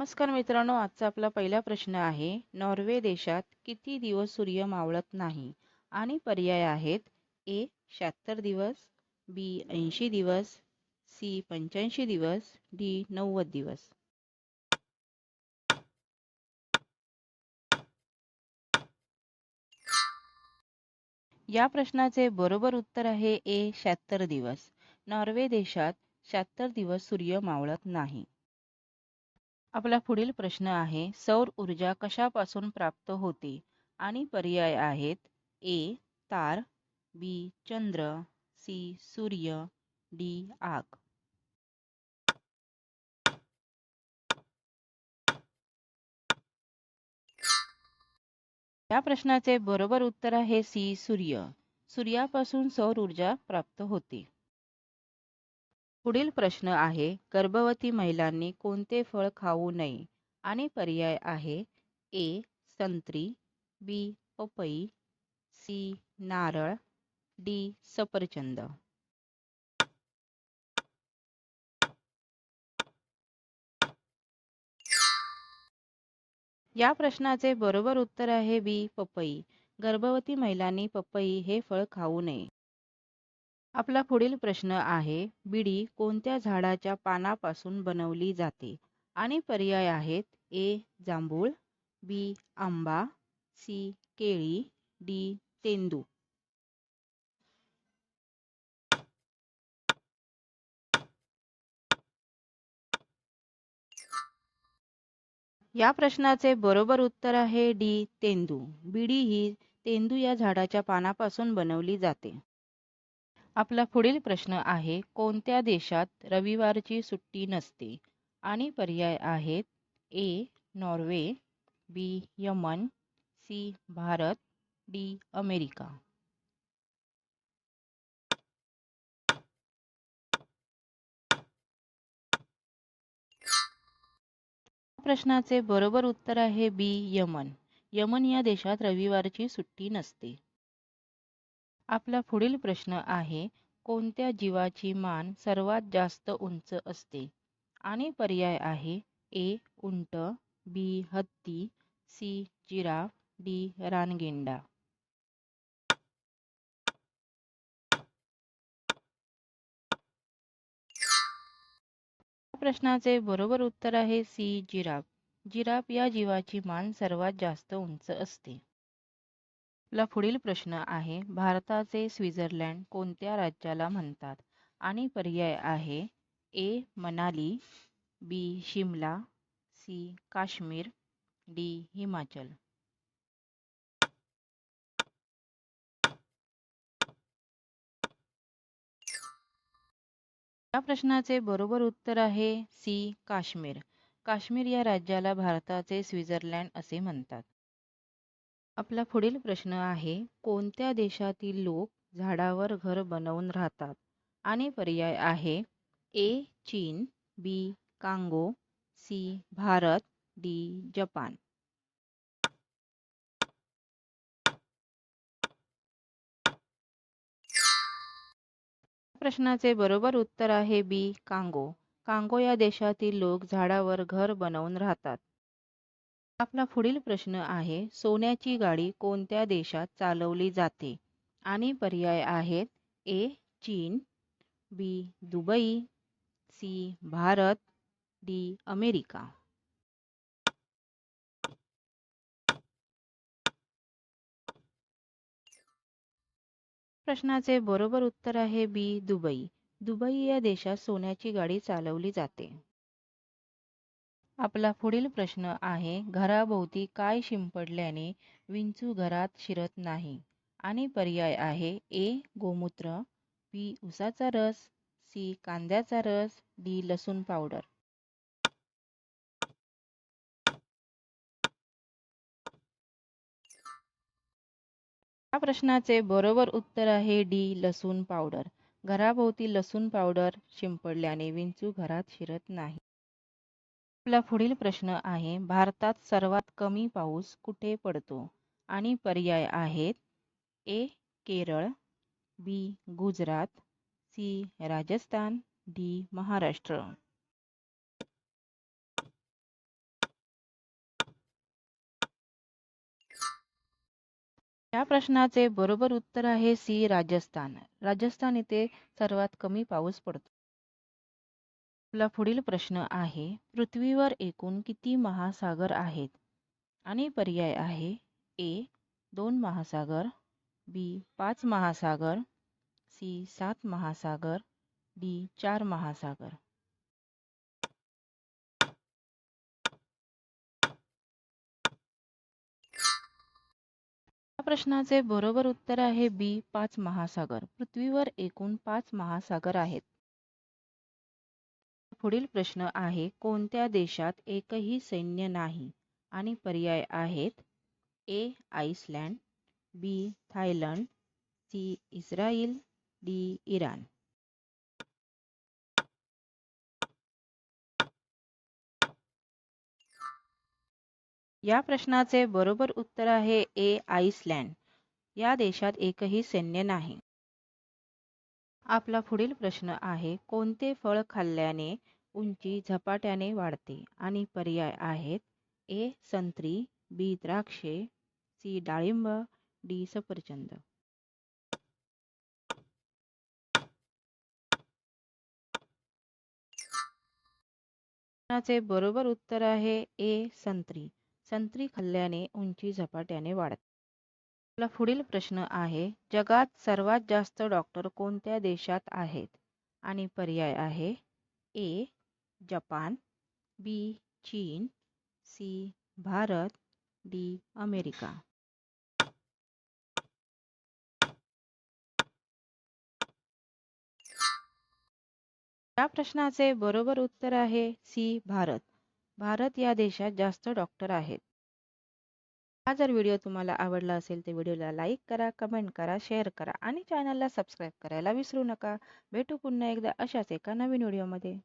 नमस्कार मित्रांनो आजचा आपला पहिला प्रश्न आहे नॉर्वे देशात किती दिवस सूर्य मावळत नाही? आणि पर्याय आहेत ए शहात्तर दिवस बी ऐंशी दिवस सी पंच्याऐंशी दिवस डी नव्वद दिवस. या प्रश्नाचे बरोबर उत्तर आहे ए शहात्तर दिवस. नॉर्वे देशात शहात्तर दिवस सूर्य मावळत नाही. आपला पुढील प्रश्न आहे सौर ऊर्जा कशापासून प्राप्त होते? आणि पर्याय आहेत ए तार बी चंद्र सी सूर्य डी आग. या प्रश्नाचे बरोबर उत्तर आहे सी सूर्य. सूर्यापासून सौर ऊर्जा प्राप्त होते. पुढील प्रश्न आहे गर्भवती महिलांनी कोणते फळ खाऊ नये? आणि पर्याय आहे ए संत्री बी पपई सी नारळ डी सफरचंद. या प्रश्नाचे बरोबर उत्तर आहे बी पपई. गर्भवती महिलांनी पपई हे फळ खाऊ नये. आपला पुढील प्रश्न आहे बिडी कोणत्या झाडाच्या पानापासून बनवली जाते? आणि पर्याय आहेत ए जांभूळ बी आंबा सी केळी डी तेंदू. या प्रश्नाचे बरोबर उत्तर आहे डी तेंदू. बिडी ही तेंदू या झाडाच्या पानापासून बनवली जाते. आपला पुढील प्रश्न आहे कोणत्या देशात रविवारची सुट्टी नसते? आणि पर्याय आहेत A Norway B Yemen C Bharat D America. प्रश्नाचे बरोबर उत्तर आहे बी यमन. यमन या देशात रविवारची सुट्टी नसते. आपला पुढील प्रश्न आहे कोणत्या जीवाची मान सर्वात जास्त उंच असते? आणि पर्याय आहे ए उंट बी हत्ती सी जिराफ डी रानगेंडा. प्रश्नाचे बरोबर उत्तर आहे सी जिराफ. जिराफ या जीवाची मान सर्वात जास्त उंच असते. आपला पुढील प्रश्न आहे भारताचे स्वित्झर्लंड कोणत्या राज्याला म्हणतात? आणि पर्याय आहे A Manali B Shimla C Kashmir D Himachal. या प्रश्नाचे बरोबर उत्तर आहे सी काश्मीर. काश्मीर या राज्याला भारताचे स्वित्झर्लंड असे म्हणतात. आपला पुढील प्रश्न आहे कोणत्या देशातील लोक झाडावर घर बनवून राहतात? आणि पर्याय आहे ए चीन B Congo C Bharat D Japan. प्रश्नाचे बरोबर उत्तर आहे बी कांगो. कांगो या देशातील लोक झाडावर घर बनवून राहतात. आपला पुढील प्रश्न आहे सोन्याची गाडी कोणत्या देशात चालवली जाते? आणि पर्याय आहेत ए चीन B Dubai C Bharat D America. प्रश्नाचे बरोबर उत्तर आहे बी दुबई. दुबई या देशात सोन्याची गाडी चालवली जाते. आपला पुढील प्रश्न आहे घराभोवती काय शिंपडल्याने विंचू घरात शिरत नाही? आणि पर्याय आहे ए गोमूत्र बी उसाचा रस सी कांद्याचा रस डी लसूण पावडर. या प्रश्नाचे बरोबर उत्तर आहे डी लसूण पावडर. घराभोवती लसूण पावडर शिंपडल्याने विंचू घरात शिरत नाही. आपला पुढील प्रश्न आहे भारतात सर्वात कमी पाऊस कुठे पडतो? आणि पर्याय आहेत A Kerala B Gujarat C Rajasthan D Maharashtra. या प्रश्नाचे बरोबर उत्तर आहे सी राजस्थान. राजस्थान इथे सर्वात कमी पाऊस पडतो. आपला पुढील प्रश्न आहे पृथ्वीवर एकूण किती महासागर आहेत? आणि पर्याय आहे ए दोन महासागर बी पाच महासागर सी सात महासागर डी चार महासागर. या प्रश्नाचे बरोबर उत्तर आहे बी पाच महासागर. पृथ्वीवर एकूण पाच महासागर आहेत. पुढील प्रश्न आहे कोणत्या देशात एकही सैन्य नाही? आणि पर्याय आहेत A Iceland B Thailand C Israel D Iran. या प्रश्नाचे बरोबर उत्तर आहे ए आईसलँड या देशात एकही सैन्य नाही. आपला पुढील प्रश्न आहे कोणते फळ खाल्ल्याने उंची झपाट्याने वाढते आणि पर्याय आहेत? ए. संत्री बी. द्राक्षे सी. डाळिंब डी. सफरचंद. बरोबर उत्तर आहे ए. संत्री. संत्री खाल्ल्याने उंची झपाट्याने वाढते. आपला पुढील प्रश्न आहे जगात सर्वात जास्त डॉक्टर कोणत्या देशात आहेत? आणि पर्याय आहे ए जपान बी चीन सी भारत डी अमेरिका. या प्रश्नाचे बरोबर उत्तर आहे सी भारत. भारत या देशात जास्त डॉक्टर आहेत. हा जर व्हिडिओ तुम्हाला आवडला असेल तर व्हिडिओला लाईक करा कमेंट करा शेअर करा आणि चॅनलला सबस्क्राईब करायला विसरू नका. भेटू पुन्हा एकदा अशाच एका नवीन व्हिडिओमध्ये.